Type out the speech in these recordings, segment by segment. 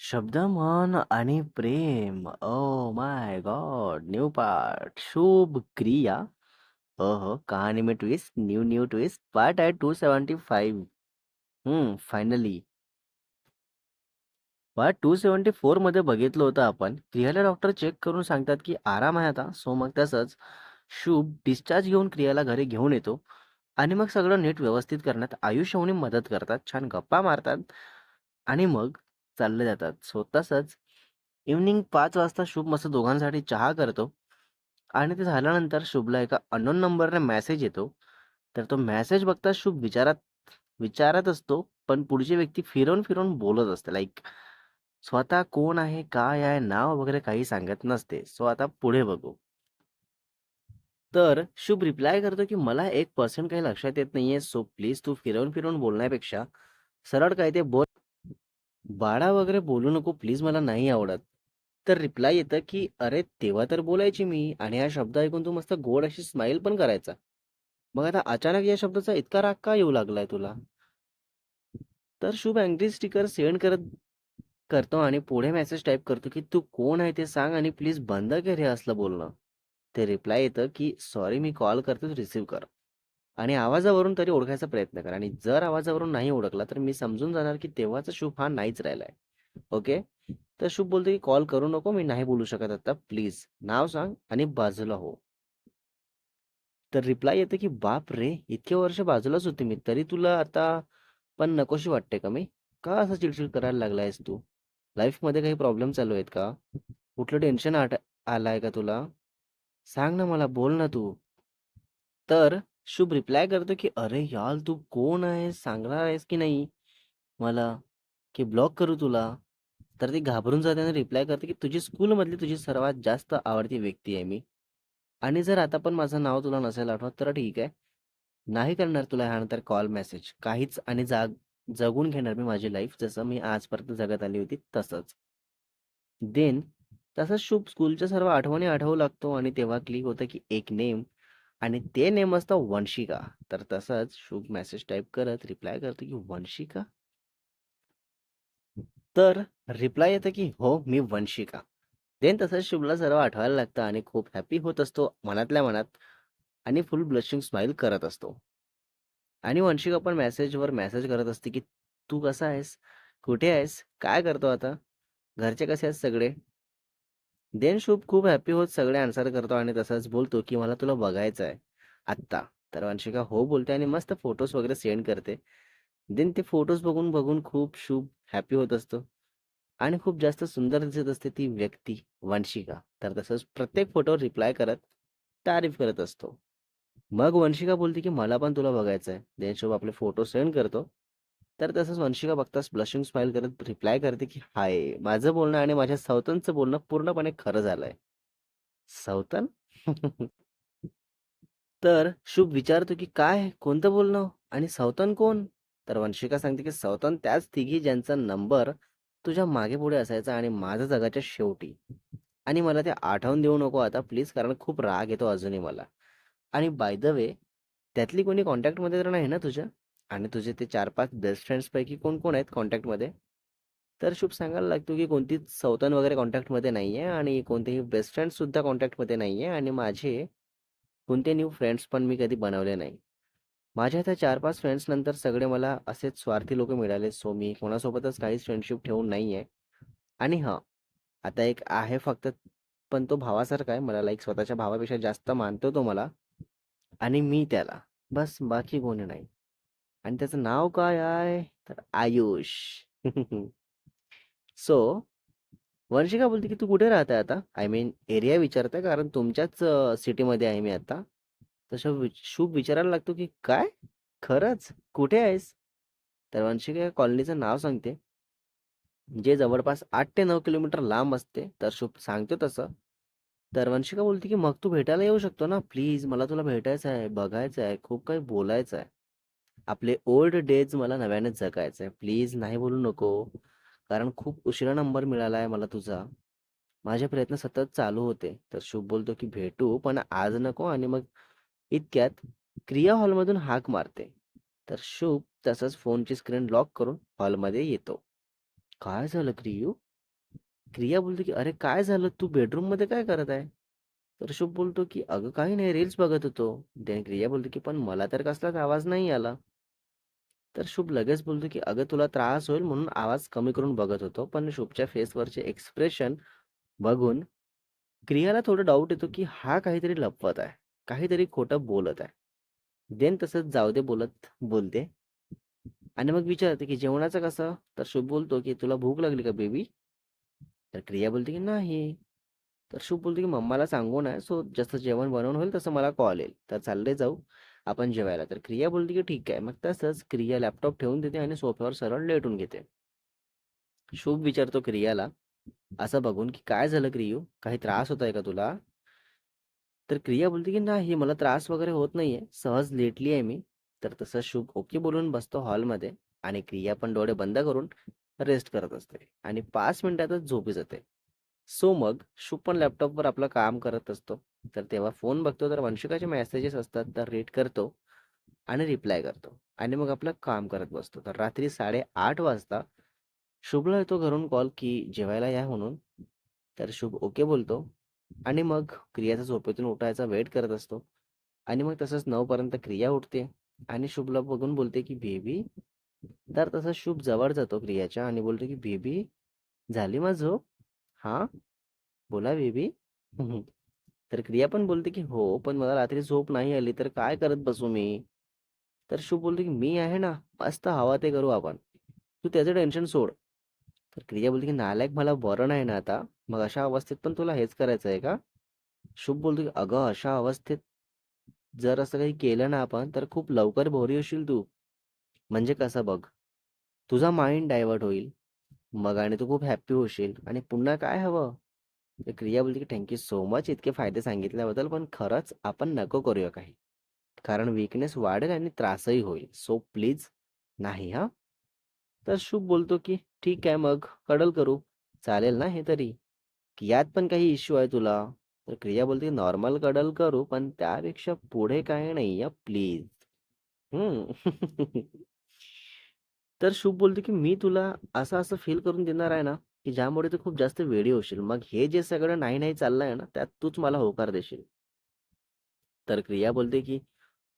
शब्द, मन आणि प्रेम. Oh my God! New part. शुभ क्रिया. ओहो! कहाणी में twist, new new twist. Part आहे 275. हं, फायनली. पार्ट 274 मध्ये बघितलं होतं आपण. क्रियाला डॉक्टर चेक करून सांगतात, की आराम आहे आता. सो मग तसंच शुभ डिस्चार्ज घेऊन क्रियाला घरी घेऊन येतो आणि मग सगळं नीट व्यवस्थित करण्यात आयुष्यवणी मदत करतात. छान गप्पा मारतात आणि मग चालले जातात. स्वतःच इव्हनिंग पाच वाजता शुभ मस्त दोघांसाठी चहा करतो आणि ते झाल्यानंतर शुभला एका अननोन नंबरने मेसेज येतो. तर तो मेसेज बघता शुभ विचारात विचारत असतो, पण पुढची व्यक्ती फिरवून-फिरवून बोलत असते. लाईक स्वतः कोण आहे, काय आहे, नाव वगैरे काही सांगत नसते. सो आता पुढे बघू. तर शुभ रिप्लाय करतो, की "मला एक पर्सेंट काही लक्षात येत नाहीये. सो प्लीज तू फिरवून-फिरवून बोलण्यापेक्षा सरळ काय ते बोल. बाळा वगैरे बोलू नको प्लीज मला नाही आवडत." तर रिप्लाय येतं, की "अरे तेव्हा तर बोलायची मी आणि हा शब्द ऐकून तू मस्त गोड अशी स्माईल पण करायचा. मग आता अचानक या शब्दाचा इतका राग का येऊ लागलाय तुला?" तर शुभ अँग्री स्टिकर सेंड करत करतो आणि पुढे मेसेज टाइप करतो, की "तू कोण आहे ते सांग आणि प्लीज बंद कर हे असलं बोलणं." ते रिप्लाय येतं, की "सॉरी मी कॉल करतो रिसीव्ह कर." आणि आवाजावरून तरी ओळखायचा प्रयत्न कर आणि जर आवाजावरून नाही ओळखला तर मी समजून जाणार, की तेव्हाचा शुभ हा नाहीच राहिलाय. ओके. तर शुभ बोलतो, की "कॉल करू नको. मी नाही बोलू शकत आता. प्लीज नाव सांग आणि बाजूला हो." तर रिप्लाय येतं, की बाप रे इतके वर्ष बाजूलाच होते मी. तरी तुला आता पण नकोशी वाटते का मी? का असं चिडचिड करायला लागलायस तू? लाईफमध्ये काही प्रॉब्लेम चालू आहेत का? कुठलं टेन्शन आट आलाय का तुला? सांग ना मला, बोल ना तू." तर शुभ रिप्लाय करतो, की "अरे यार तू कोण आहेस? सांगणार आहेस की नाही मला? की ब्लॉक करू तुला?" तर ती घाबरून जाते आणि रिप्लाय करते, की "तुझी स्कूलमधली तुझी सर्वात जास्त आवडती व्यक्ती आहे मी. आणि जर आता पण माझं नाव तुला नसेल आठवत तर ठीक आहे. नाही करणार तुला ह्यानंतर कॉल, मेसेज काहीच आणि जाग जगून घेणार मी माझी लाईफ जसं मी आजपर्यंत जगत आली होती तसंच." देन तसंच शुभ स्कूलच्या सर्व आठवणी आठवू लागतो आणि तेव्हा क्लिक होतं, की एक नेम आणि ते नेम असतं वंशिका. तर तसंच शुभ मेसेज टाईप करत रिप्लाय करतो, की "वंशिका?" तर रिप्लाय येतं, की "हो, मी वंशिका." देन तसंच शुभला सर्व आठवायला लागतं आणि खूप हॅपी होत असतो मनातल्या मनात आणि फुल ब्लशिंग स्माईल करत असतो. आणि वंशिका पण मेसेजवर मेसेज करत असते, की "तू कसा आहेस? कुठे आहेस? काय करतो आता? घरचे कसे आहेत सगळे?" देन शुभ खूप हॅपी होत सगळे आन्सर करतो आणि तसंच बोलतो, की "मला तुला बघायचं आहे आत्ता." तर वंशिका हो बोलते आणि मस्त फोटोज वगैरे सेंड करते. देन ते फोटोज बघून, बघून खूप शुभ हॅपी होत असतो आणि खूप जास्त सुंदर दिसत असते ती व्यक्ती वंशिका. तर तसंच प्रत्येक फोटोवर रिप्लाय करत तारीफ करत असतो. मग वंशिका बोलते, की "मला पण तुला बघायचं आहे." देन शुभ आपले फोटो सेंड करतो. तर तसंच वंशिका बघताच ब्लशिंग स्माईल करत रिप्लाय करते, की "हाय, माझं बोलणं आणि माझ्या सौतनचं बोलणं पूर्णपणे खरं झालंय." सौतन? तर शुभ विचारतो, की "काय? कोणतं बोलणं? आणि सौतन कोण?" तर वंशिका सांगते, की "सौतन त्याच तिघी ज्यांचा नंबर तुझ्या मागे-पुढे असायचा आणि माझं जगाच्या शेवटी. आणि मला ते आठवून देऊ नको आता प्लीज कारण खूप राग येतो अजूनही मला. आणि बाय द वे त्यातली कोणी कॉन्टॅक्टमध्ये तर नाही ना तुझ्या? आणि तुझे ते 4-5 बेस्ट फ्रेंड्सपैकी कोण-कोण आहेत कॉन्टॅक्टमध्ये?" तर शुभ सांगायला लागतो, की "कोणतीच सौतन वगैरे कॉन्टॅक्टमध्ये नाही आहे आणि कोणतेही बेस्ट फ्रेंड्ससुद्धा कॉन्टॅक्टमध्ये नाही आहे आणि माझे कोणते न्यू फ्रेंड्स पण मी कधी बनवले नाही. माझ्या त्या 4-5 फ्रेंड्स नंतर सगळे मला असेच स्वार्थी लोकं मिळाले. सो मी कोणासोबतच काहीच फ्रेंडशिप ठेवून आहे आणि हां, आता एक आहे फक्त पण तो भावासारखा आहे. मला लाईक स्वतःच्या भावापेक्षा जास्त मानतो तो मला आणि मी त्याला. बस बाकी कोणी नाही. आणि त्याचं नाव काय आहे? तर आयुष." सो वंशिका बोलते, की "तू कुठे राहते आता? आय मीन एरिया विचारते कारण तुमच्याच सिटीमध्ये आहे मी आता." तसं वि शुभ विचारायला लागतो, की "काय? खरंच? कुठे आहेस?" तर वंशिका या कॉलनीचं नाव सांगते. जे जवळपास आठ ते नऊ किलोमीटर लांब असते. तर शुभ सांगतो तसं. तर वंशिका बोलते, की "मग तू भेटायला येऊ शकतो ना? प्लीज मला तुला भेटायचं आहे, बघायचं आहे, खूप काही बोलायचं आहे. आपले ओल्ड डेज मला नव्याने जगायचंय प्लीज नाही बोलू नको. कारण खूप उशिरा नंबर मिळाला आहे मला तुझा. माझे प्रयत्न सतत चालू होते." तर शुभ बोलतो, की "भेटू पण आज नको." आणि मग इतक्यात क्रिया हॉलमधून हाक मारते. तर शुभ तसंच फोनची स्क्रीन लॉक करून हॉलमध्ये येतो. "काय झालं क्रियू? क्रिया बोलतो की अरे काय झालं तू बेडरूममध्ये काय करत आहे तर शुभ बोलतो की अगं काही नाही रील्स बघत होतो देन क्रिया बोलतो की पण मला तर कसलाच आवाज नाही आला तर शुभ लगेच बोलतो की अगं तुला त्रास होईल म्हणून आवाज कमी करून बघत होतो पण शुभच्या फेसवरचे एक्सप्रेशन बघून क्रियाला थोडं डाऊट येतो की हा काहीतरी लपवत आहे काहीतरी खोटं बोलत आहे. देन तसंच जाऊ दे बोलत बोलते. आणि मग विचारते की जेवणाचं कसं? तर शुभ बोलतो की तुला भूक लागली का बेबी? तर क्रिया बोलते की नाही. तर शुभ बोलतो की मम्माला सांगून आहे सो जसं जेवण बनवून होईल तसं मला कॉल येईल. तर चालले जाऊ. आपण जेवायला. तर क्रिया बोलते की ठीक आहे. मग तसंच क्रिया लॅपटॉप ठेवून देते आणि सोफ्यावर सरळ लेटून घेते. शुभ विचारतो क्रियाला असं बघून की काय झालं क्रियू? काही त्रास होत आहे का तुला? तर क्रिया बोलते की नाही मला त्रास वगैरे होत नाहीये. सहज लेटली आहे मी. तर तसं शुभ ओके बोलून बसतो हॉलमध्ये आणि क्रिया पण डोळे बंद करून रेस्ट करत असते आणि पाच मिनिटातच झोपी जाते. सो मग शुभ पण लॅपटॉपवर आपलं काम करत असतो. तर तेव्हा फोन बघतो तर वंशिकाचे मेसेजेस असतात तर रीड करतो आणि रिप्लाय करतो. आणि मग आपलं काम करत बसतो. तर रात्री साडेआठ वाजता शुभला येतो घरून कॉल की जेवायला या म्हणून. तर शुभ ओके बोलतो. आणि मग क्रियाचा झोपेतून उठायचा वेट करत असतो. आणि मग तसंच नऊपर्यंत क्रिया उठते. आणि शुभला बघून बोलते की बेबी. तर तसं शुभ जवळ जातो क्रियाच्या आणि बोलतो की बेबी झाली माझ झोप? हा. बोला बेबी. तर क्रिया पण बोलते की हो पण मला रात्री झोप नाही आली तर काय करत बसू मी? तर शुभ बोलतो की मी आहे ना मस्त हवा ते करू आपण. तू त्याचं टेन्शन सोड. तर क्रिया बोलते की नालायक मला बरं नाही ना आता. मग अशा अवस्थेत पण तुला हेच करायचं आहे का? शुभ बोलतो की अगं अशा अवस्थेत जर असं काही केलं ना आपण तर खूप लवकर भोरी होशील तू. म्हणजे कसं बघ तुझा माइंड डायव्हर्ट होईल. मग आणि तू खूप हॅप्पी होशील. आणि पुन्हा काय हवं? क्रिया बोलते की थँक्यू सो मच इतके फायदे सांगितल्याबद्दल पण खरंच आपण नको करूया काही. कारण वीकनेस वाढेल आणि त्रासही होईल. सो प्लीज नाही हा? तर शुभ बोलतो की ठीक आहे मग कडल करू. चालेल ना हे तरी. यात पण काही इश्यू आहे तुला? तर क्रिया बोलते नॉर्मल कडल करू पण त्यापेक्षा पुढे काही नाही या प्लीज हम्म. तर शुभ बोलतो की मी तुला असं असं फील करून देणार आहे ना की ज्यामुळे तू खूप जास्त वेडी होशील. मग हे जे सगळं नाही नाही चाललंय ना त्यात तूच मला होकार देशील. तर क्रिया बोलते की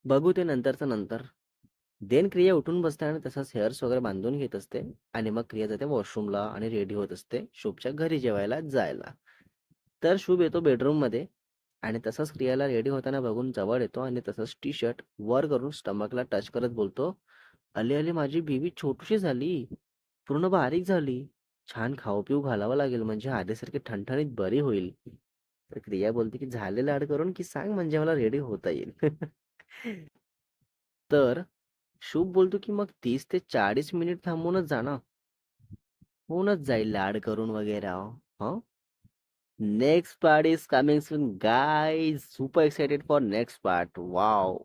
बघू ते नंतरचं नंतर. देन क्रिया उठून बसते आणि तसंच हेअर्स वगैरे बांधून घेत असते आणि मग क्रिया जाते वॉशरूमला आणि रेडी होत असते शुभच्या घरी जेवायला जायला. तर शुभ येतो बेडरूममध्ये आणि तसंच क्रियाला रेडी होताना बघून जवळ येतो आणि तसंच टी शर्ट वर करून स्टमकला टच करत बोलतो अले अले माझी बेबी छोटीशी झाली पूर्ण बारीक झाली. छान खाऊ पिऊ घालावं लागेल म्हणजे आधीसारखी ठणठणीत बरी होईल. तर क्रिया बोलते की झालेलं लाड करून की सांग म्हणजे मला रेडी होता येईल. तर शुभ बोलतो की मग तीस ते चाळीस मिनिट थांबूनच जा ना. होऊनच जाईल लाड करून वगैरे हा? Next part is coming soon guys super excited for next part wow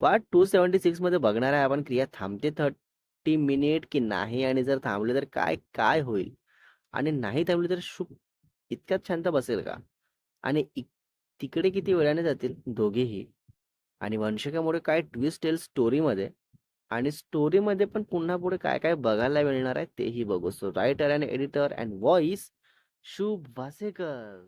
part two seventy सिक्समध्ये बघणार आहे आपण. क्रिया थांबते थर्टी मिनिट की नाही आणि जर थांबले तर काय काय होईल? आणि नाही थांबले तर शुभ इतक्यात शांत बसेल का? आणि तिकडे किती वेळाने जातील दोघेही? आणि वंशिकामुळे काय ट्विस्ट येईल स्टोरीमध्ये आणि स्टोरीमध्ये पण पुन्हा पुढे काय काय बघायला मिळणार आहे तेही बघू. So writer and editor and voice Shubh Wasekar.